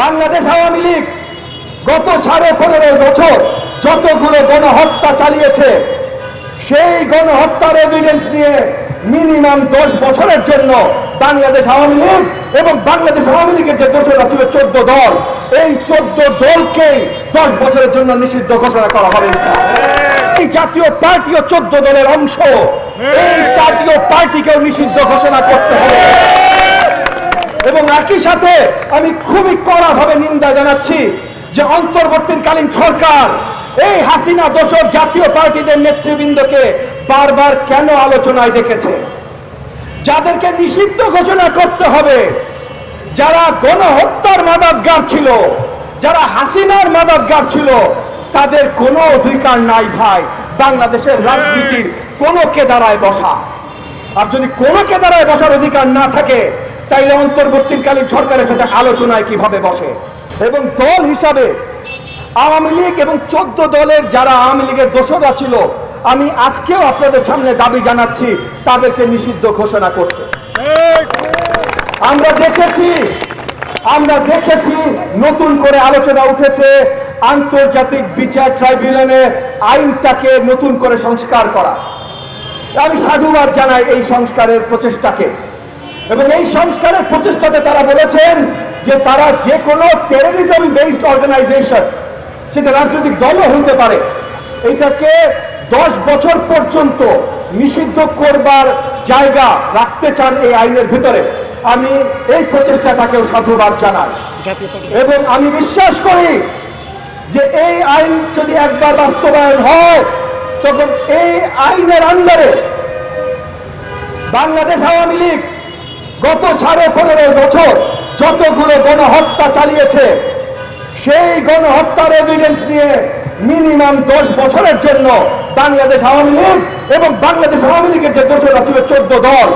বাংলাদেশ আওয়ামী লীগ গত সাড়ে পনেরো বছর যতগুলো গণহত্যা চালিয়েছে, সেই গণহত্যার এভিডেন্স নিয়ে মিনিমাম দশ বছরের জন্য বাংলাদেশ আওয়ামী লীগ এবং বাংলাদেশ আওয়ামী লীগের যে দোষরা ছিল চোদ্দ দল, এই চোদ্দ দলকেই দশ বছরের জন্য নিষিদ্ধ ঘোষণা করা হবে। এই জাতীয় পার্টিও চোদ্দ দলের অংশ, এই জাতীয় পার্টিকেও নিষিদ্ধ ঘোষণা করতে হবে। এবং একই সাথে আমি খুবই কড়াভাবে নিন্দা জানাচ্ছি যে অন্তর্বর্তীকালীন সরকার এই হাসিনা দোষর জাতীয় পার্টিদের নেতৃবৃন্দকে বারবার কেন আলোচনায় ডেকেছে? যাদেরকে নিষিদ্ধ ঘোষণা করতে হবে যারা গণহত্যার মাদাতগার ছিল যারা হাসিনার মাদাতগার ছিল তাদের কোনো অধিকার নাই ভাই। বাংলাদেশের রাজনীতির কোনো কেদারায় বসা। আর যদি কোনো কেদারায় বসার অধিকার না থাকে তাইলে অন্তর্বর্তীকালীন সরকারের সাথে আলোচনায় কীভাবে বসে? এবং দল হিসাবে আওয়ামী লীগ এবং চোদ্দ দলের যারা আওয়ামী লীগের দোষরা ছিল, আমি আজকেও আপনাদের সামনে দাবি জানাচ্ছি, তাদেরকে নিষিদ্ধ ঘোষণা করতে। আমরা দেখেছি আমরা দেখেছি নতুন করে আলোচনা উঠেছে, আন্তর্জাতিক বিচার ট্রাইব্যুনালে আইনটাকে নতুন করে সংস্কার করা। আমি সাধুবাদ জানাই এই সংস্কারের প্রচেষ্টাকে। এবং এই সংস্কারের প্রচেষ্টাতে তারা বলেছেন যে তারা যে কোনো টেরোরিজম বেসড অর্গানাইজেশন সেটা রাজনৈতিক দলও হইতে পারে এটাকে দশ বছর পর্যন্ত নিষিদ্ধ করবার জায়গা রাখতে চান এই আইনের ভিতরে। আমি এই প্রচেষ্টাটাকেও সাধুবাদ জানাই। এবং আমি বিশ্বাস করি যে এই আইন যদি একবার বাস্তবায়ন হয় তখন এই আইনের আন্ডারে বাংলাদেশ আওয়ামী লীগ গত সাড়ে পনেরো বছর যতগুলো গণহত্যা চালিয়েছে সেই গণহত্যার এভিডেন্স নিয়ে মিনিমাম দশ বছরের জন্য বাংলাদেশ আওয়ামী লীগ এবং বাংলাদেশ আওয়ামী লীগের যে দোষরা ছিল চোদ্দ দল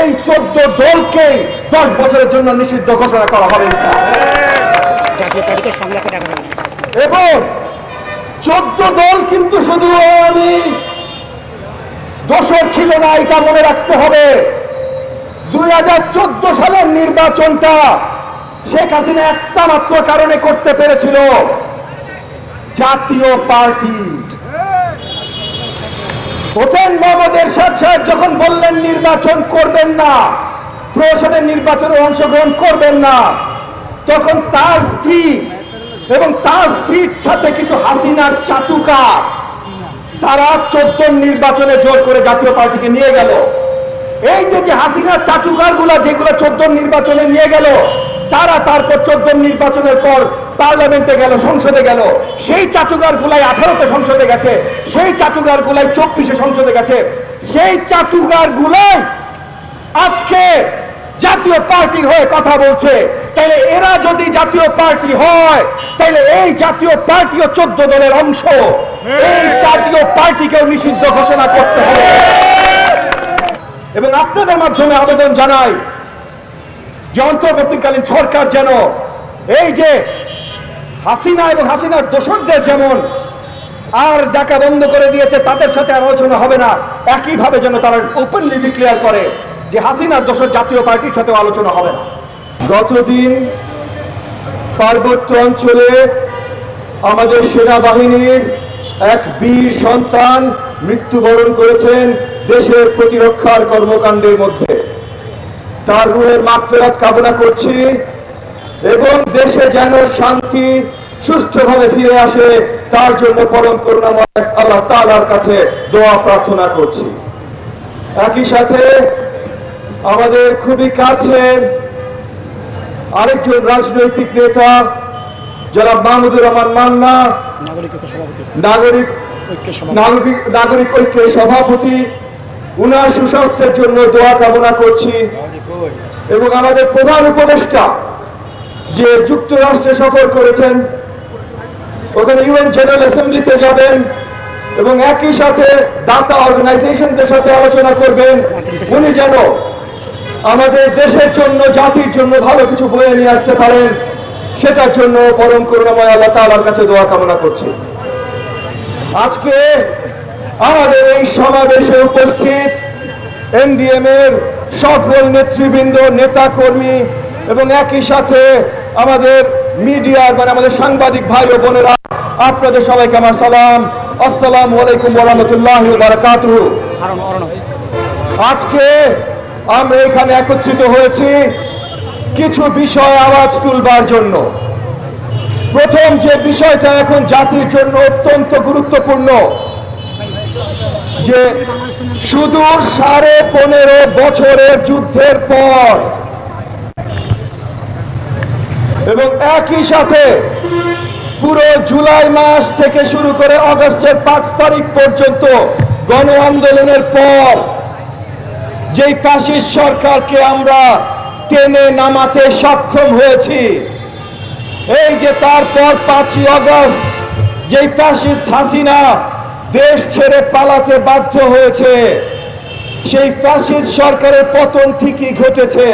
এই চোদ্দ দলকেই দশ বছরের জন্য নিষিদ্ধ ঘোষণা করা হবে। এবং চোদ্দ দল কিন্তু শুধু আওয়ামী দোষর ছিল না এটা মনে রাখতে হবে। দুই হাজার চোদ্দ সালের নির্বাচনটা শেখ হাসিনা একটা মাত্র কারণে করতে পেরেছিল। জাতীয় পার্টি। হোসেন মোহাম্মদ এরশাদ সাহেব যখন বললেন নির্বাচন করবেন না প্রশাসনের নির্বাচনে অংশগ্রহণ করবেন না, তখন তার স্ত্রী এবং তার স্ত্রীর সাথে কিছু হাসিনার চাটুকার তারা চোদ্দ নির্বাচনে জোর করে জাতীয় পার্টিকে নিয়ে গেল। এই যে যে হাসিনার চাটুকারগুলা যেগুলো চোদ্দ নির্বাচনে নিয়ে গেল তারা তারপর চোদ্দ নির্বাচনের পর পার্লামেন্টে গেল সংসদে গেল। সেই চাটুকার গুলাই আঠারোতে সংসদে গেছে সেই চাটুকার গুলাই চব্বিশে সংসদে গেছে। সেই চাটুকার গুলাই আজকে জাতীয় পার্টির হয়ে কথা বলছে। তাইলে এরা যদি জাতীয় পার্টি হয় তাইলে এই জাতীয় পার্টিও চোদ্দ দলের অংশ। এই জাতীয় পার্টিকেও নিষিদ্ধ ঘোষণা করতে হবে। এবং আপনাদের মাধ্যমে আবেদন জানাই যে অন্তর্বর্তীকালীন সরকার যেন এই যে হাসিনা এবং হাসিনার দোসরদের যেমন আর ডাকা বন্ধ করে দিয়েছে, তাদের সাথে আলোচনা হবে না। একইভাবে যেন তারা ওপেনলি ডিক্লেয়ার করে যে হাসিনার দোসর জাতীয় পার্টির সাথেও আলোচনা হবে না। গতদিন পার্বত্য অঞ্চলে আমাদের সেনাবাহিনীর এক বীর সন্তান মৃত্যুবরণ করেছেন দেশের প্রতিরক্ষার কর্মকাণ্ডের মধ্যে। তার রুহের মাগফিরাত কামনা করছি এবং দেশে যেন শান্তি সুষ্ঠুভাবে ফিরে আসে তার জন্য পরম করুণাময় আল্লাহ তাআলার কাছে দোয়া প্রার্থনা করছি। একই সাথে আমাদের খুবই কাছের আরেকজন রাজনৈতিক নেতা যারা মাহমুদুর রহমান মান্না নাগরিক নাগরিক নাগরিক ঐক্যের সভাপতি, উনার সুস্বাস্থ্যের জন্য দোয়া কামনা করছি। এবং আমাদের প্রধান উপদেষ্টা যে যুক্তরাষ্ট্রে সফর করেছেন, ওখানে ইউএন জেনারেল অ্যাসেম্বলিতে যাবেন এবং একই সাথে দাতা অর্গানাইজেশনদের সাথে আলোচনা করবেন। উনি যেন আমাদের দেশের জন্য, জাতির জন্য ভালো কিছু বয়ে নিয়ে আসতে পারেন, সেটার জন্য পরম করুণাময় আল্লাহ তাআলার কাছে দোয়া কামনা করছি। আজকে আমাদের এই সমাবেশে উপস্থিত এনডিএম এর সকল নেতৃবৃন্দ নেতা কর্মী এবং একই সাথে আমাদের মিডিয়ার মানে আমাদের সাংবাদিক ভাই ও বোনেরা, আপনাদের সবাইকে আমার সালাম। আসসালামু আলাইকুম আরণ অরণ আজকে আমরা এখানে একত্রিত হয়েছি কিছু বিষয় আওয়াজ তুলবার জন্য। প্রথম যে বিষয়টা এখন জাতির জন্য অত্যন্ত গুরুত্বপূর্ণ, যে শুধু সাড়ে পনেরো বছরের যুদ্ধের পর এবং একই সাথে পুরো জুলাই মাস থেকে শুরু করে অগস্টের পাঁচ তারিখ পর্যন্ত গণ আন্দোলনের পর যেই ফ্যাসিস্ট সরকারকে আমরা টেনে নামাতে সক্ষম হয়েছি এই যে তারপর পাঁচই অগস্ট যেই ফ্যাসিস্ট হাসিনা দেশ ছেড়ে পালাতে বাধ্য হয়েছে, সেই ফ্যাসিস্ট সরকারের পতন ঠিকই ঘটেছে,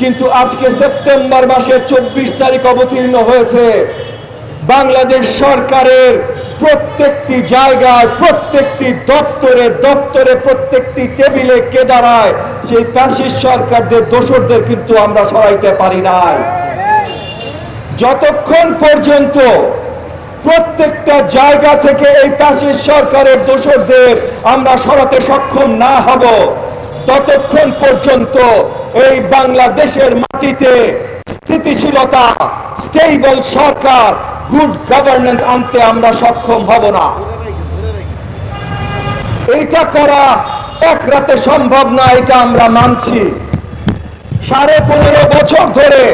কিন্তু আজকে সেপ্টেম্বর মাসের চব্বিশ তারিখ অবতীর্ণ হয়েছে। বাংলাদেশ সরকারের প্রত্যেকটি জায়গায়, প্রত্যেকটি দপ্তরে দপ্তরে প্রত্যেকটি টেবিলে কে দাঁড়ায়, সেই ফ্যাসিস্ট সরকারদের দোষরদের কিন্তু আমরা সরাইতে পারি নাই। যতক্ষণ পর্যন্ত প্রত্যেকটা জায়গা থেকে এই ফ্যাসিস্ট সরকারের দোষরদের আমরা সরাতে সক্ষম না হব, ততক্ষণ পর্যন্ত এই বাংলাদেশের মাটিতে স্থিতিশীলতা স্টেবল সরকার গুড গভর্নেন্স আনতে আমরা সক্ষম হব না। এইটা করা এক রাতে সম্ভব না, এটা আমরা মানছি। সাড়ে পনেরো বছর ধরে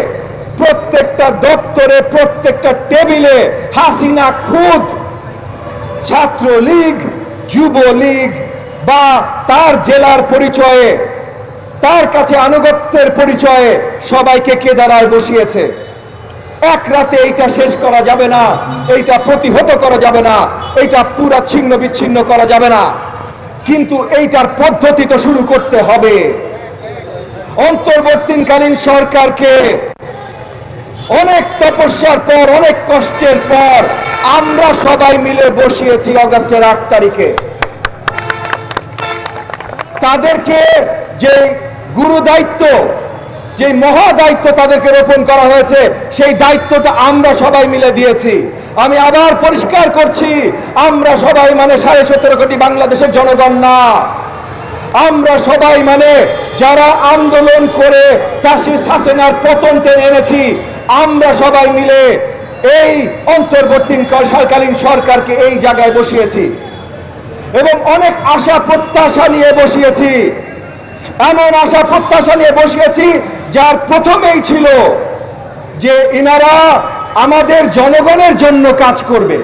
প্রত্যেকটা দপ্তরে, প্রত্যেকটা টেবিলে হাসিনা খুদ, ছাত্রলীগ, যুবলীগ বা তার জেলার পরিচয়ে, তার কাছে আনুগত্যের পরিচয়ে সবাইকে কেদারায় বসিয়েছে? এক রাতে এইটা শেষ করা যাবে না, এইটা প্রতিহত করা যাবে না, এইটা পুরা ছিন্ন বিচ্ছিন্ন করা যাবে না। কিন্তু এইটার পদ্ধতি তো শুরু করতে হবে। অন্তর্বর্তীকালীন সরকারকে অনেক তপস্যার পর, অনেক কষ্টের পর আমরা সবাই মিলে বসিয়েছি অগস্টের আট তারিখে। তাদেরকে যে গুরু দায়িত্ব, যে মহা দায়িত্ব তাদেরকে রোপণ করা হয়েছে, সেই দায়িত্বটা আমরা সবাই মিলে দিয়েছি। আমি আবার পরিষ্কার করছি, আমরা সবাই মানে সাড়ে সতেরো কোটি বাংলাদেশের জনগণ না। আমরা সবাই মানে যারা আন্দোলন করে হাসিনার পতন টেনে এনেছি আমরা সবাই মিলে এই অন্তর্বর্তী সরকালীন সরকারকে এই জায়গায় বসিয়েছি এবং অনেক আশা প্রত্যাশা নিয়ে বসিয়েছি। এমন আশা প্রত্যাশা নিয়ে বসিয়েছি যার প্রথমেই ছিল যে ইনারা আমাদের জনগণের জন্য কাজ করবে।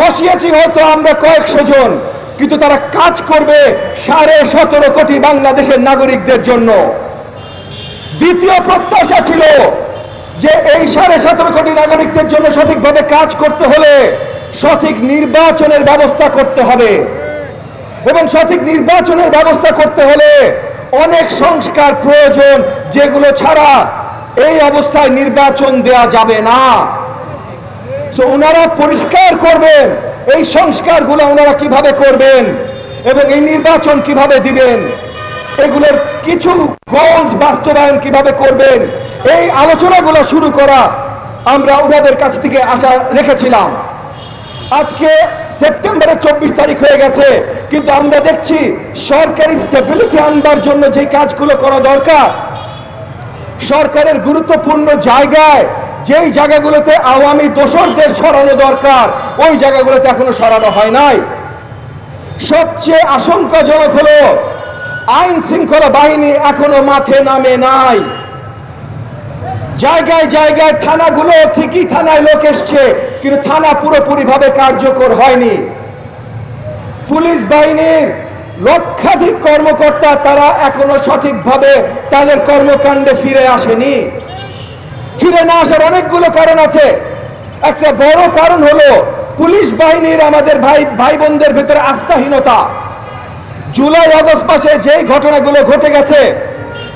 বসিয়েছি হয়তো আমরা কয়েকশো জন, কিন্তু তারা কাজ করবে সাড়ে সতেরো কোটি বাংলাদেশের নাগরিকদের জন্য। দ্বিতীয় প্রত্যাশা ছিল যে এই সাড়ে সতেরো কোটি নাগরিকদের জন্য সঠিকভাবে কাজ করতে হলে সঠিক নির্বাচনের ব্যবস্থা করতে হবে। এবং সঠিক নির্বাচনের ব্যবস্থা করতে হলে অনেক সংস্কার প্রয়োজন যেগুলো ছাড়া এই অবস্থায় নির্বাচন দেয়া যাবে না। তো ওনারা পরিষ্কার করবেন এই সংস্কারগুলো ওনারা কীভাবে করবেন এবং এই নির্বাচন কীভাবে দিবেন, এগুলোর কিছু গোলস বাস্তবায়ন কীভাবে করবেন এই আলোচনাগুলো শুরু করা আমরা ওনাদের কাছ থেকে আশা রেখেছিলাম। আজকে সেপ্টেম্বরের চব্বিশ তারিখ হয়ে গেছে, কিন্তু আমরা দেখছি সরকারি স্টেবিলিটি আনবার জন্য যে কাজগুলো করা দরকার, সরকারের গুরুত্বপূর্ণ জায়গায় যেই জায়গাগুলোতে আওয়ামী দোষরদের সরানো দরকার, ওই জায়গাগুলোতে এখনও সরানো হয় নাই। সবচেয়ে আশঙ্কাজনক হলো, আইন শৃঙ্খলা বাহিনী এখনও মাঠে নামে নাই। জায়গায় জায়গায় থানাগুলো ঠিকই থানায় লোক এসছে, কিন্তু থানা পুরোপুরি ভাবে কার্যকর হয়নি। পুলিশ বাহিনীর লক্ষাধিক কর্মকর্তা তারা এখনও সঠিকভাবে তাদের কর্মকাণ্ডে ফিরে আসেনি। ফিরে না আসার অনেকগুলো কারণ আছে। একটা বড় কারণ হলো, পুলিশ বাহিনীর আমাদের ভাই ভাই বোনদের ভেতরে আস্থাহীনতা। জুলাই, আগস্ট মাসে যেই ঘটনাগুলো ঘটে গেছে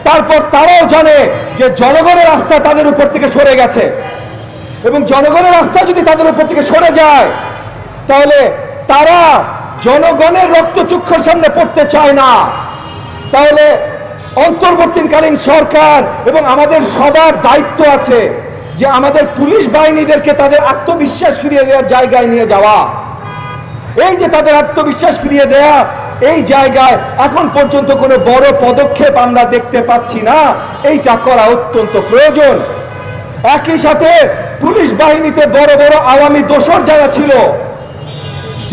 তারপর তারাও জানে যে জনগণের আস্থা তাদের উপর থেকে সরে গেছে। এবং জনগণের আস্থা যদি তাদের উপর থেকে সরে যায়, তাহলে তারা জনগণের রক্তচক্ষুর সামনে পড়তে চায় না। তাহলে অন্তর্বর্তীকালীন সরকার এবং আমাদের সবার দায়িত্ব আছে যে আমাদের পুলিশ বাহিনীদেরকে তাদের আত্মবিশ্বাস ফিরিয়ে দেওয়ার জায়গায় নিয়ে যাওয়া। এই যে তাদের আত্মবিশ্বাস ফিরিয়ে দেয়া এই জায়গায় এখন পর্যন্ত কোনো বড় পদক্ষেপ আমরা দেখতে পাচ্ছি না। এইটা করা অত্যন্ত প্রয়োজন। একই সাথে পুলিশ বাহিনীতে বড় বড় আওয়ামী দোসর যারা ছিল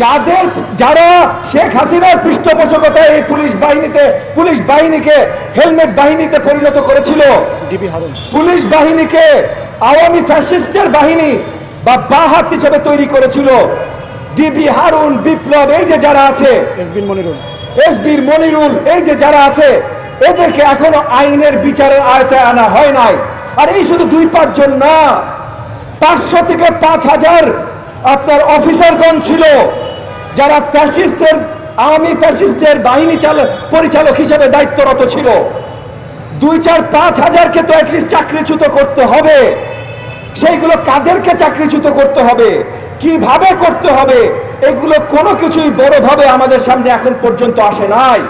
যাদের যারা শেখ হাসিনার পৃষ্ঠপোষকতায় এই পুলিশ বাহিনীতে পুলিশ বাহিনীকে হেলমেট বাহিনীতে পরিণত করেছিল। পুলিশ বাহিনীকে আওয়ামী ফ্যাসিস্টের বাহিনী বা বাহাত হিসেবে তৈরি করেছিল। ডিবি হারুন বিপ্লব এই যে যারা আছে এসবিন মনিরুল। এসবির মনিরুল এই যে যারা আছে এদেরকে এখনও আইনের বিচারের আয়তায় আনা হয় নাই। আর এই শুধু দুই পাঁচজন না পাঁচশো থেকে পাঁচ হাজার আপনার অফিসারগণ ছিল যারা ফ্যাসিস্টের আওয়ামী ফ্যাসিস্টের বাহিনী চালক পরিচালক হিসেবে দায়িত্বরত ছিল। দুই চার পাঁচ হাজারকে তো অ্যাটলিস্ট চাকরিচ্যুত করতে হবে। সেইগুলো কাদেরকে চাকরিচ্যুত করতে হবে? কীভাবে করতে হবে? এগুলো কোনো কিছুই বড়ভাবে আমাদের সামনে এখন পর্যন্ত আসে নাই।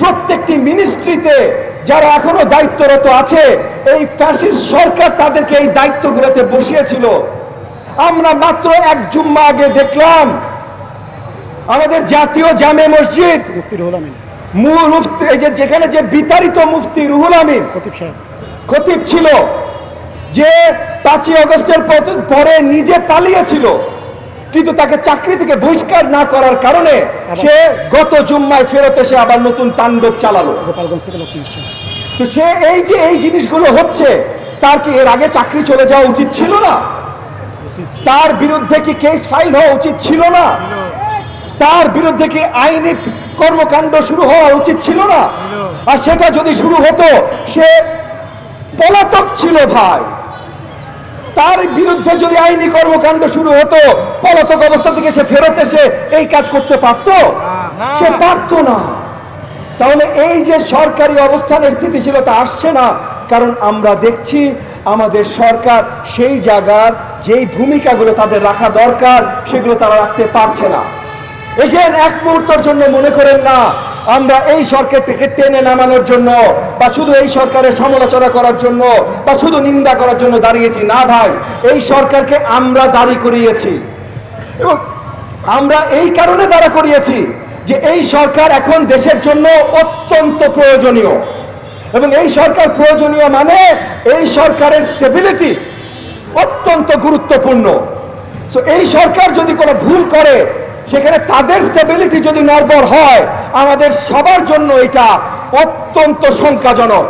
প্রত্যেকটি মিনিস্ট্রিতে যারা এখনও দায়িত্বরত আছে এই ফ্যাসিস্ট সরকার তাদেরকে এই দায়িত্বগুলোতে বসিয়েছিল। আমরা মাত্র এক জুম্মা আগে দেখলাম আমাদের জাতীয় জামে মসজিদ মুফতি রুহুল আমিন। মূল মুফতি এই যে যেখানে যে বিতাড়িত মুফতি রুহুল আমিন খতিব সাহেব। খতিব ছিল যে পাঁচই অগস্টের পরে নিজে পালিয়েছিল কিন্তু তাকে চাকরি থেকে বহিষ্কার না করার কারণে সে গত জুম্মায় ফেরত এসে আবার নতুন তাণ্ডব চালালো। গোপালগঞ্জ থেকে তো সে এই যে এই জিনিসগুলো হচ্ছে তার কি এর আগে চাকরি চলে যাওয়া উচিত ছিল না? তার বিরুদ্ধে কি কেস ফাইল হওয়া উচিত ছিল না? তার বিরুদ্ধে কি আইনি কর্মকাণ্ড শুরু হওয়া উচিত ছিল না? আর সেটা যদি শুরু হতো সে পলাতক ছিল ভাই। তার বিরুদ্ধে যদি আইনি কর্মকাণ্ড শুরু হতো পলাতক অবস্থা থেকে সে ফেরত এসে এই কাজ করতে পারতো? সে পারতো না। তাহলে এই যে সরকারি অবস্থানের স্থিতিশীলতা আসছে না কারণ আমরা দেখছি আমাদের সরকার সেই জায়গার যেই ভূমিকাগুলো তাদের রাখা দরকার সেগুলো তারা রাখতে পারছে না। এগেন এক মুহূর্তের জন্য মনে করেন না আমরা এই সরকারটিকে টেনে নামানোর জন্য বা শুধু এই সরকারের সমালোচনা করার জন্য বা শুধু নিন্দা করার জন্য দাঁড়িয়েছি। না ভাই, এই সরকারকে আমরা দাঁড়ি করিয়েছি। এবং আমরা এই কারণে দাঁড়া করিয়েছি যে এই সরকার এখন দেশের জন্য অত্যন্ত প্রয়োজনীয়। এবং এই সরকার প্রয়োজনীয় মানে এই সরকারের স্টেবিলিটি অত্যন্ত গুরুত্বপূর্ণ। সো এই সরকার যদি কোনো ভুল করে সেখানে তাদের স্টেবিলিটি যদি নড়বড় হয়, আমাদের সবার জন্য এটা অত্যন্ত শঙ্কাজনক।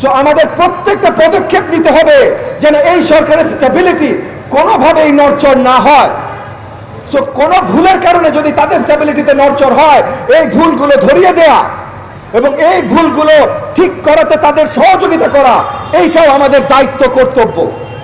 সো আমাদের প্রত্যেকটা পদক্ষেপ নিতে হবে যেন এই সরকারের স্টেবিলিটি কোনোভাবেই নড়চড় না হয়। সো কোনো ভুলের কারণে যদি তাদের স্টেবিলিটিতে নড়চড় হয়, এই ভুলগুলো ধরিয়ে দেয়া এবং এই ভুলগুলো ঠিক করাতে তাদের সহযোগিতা করা, এইটাও আমাদের দায়িত্ব, কর্তব্য।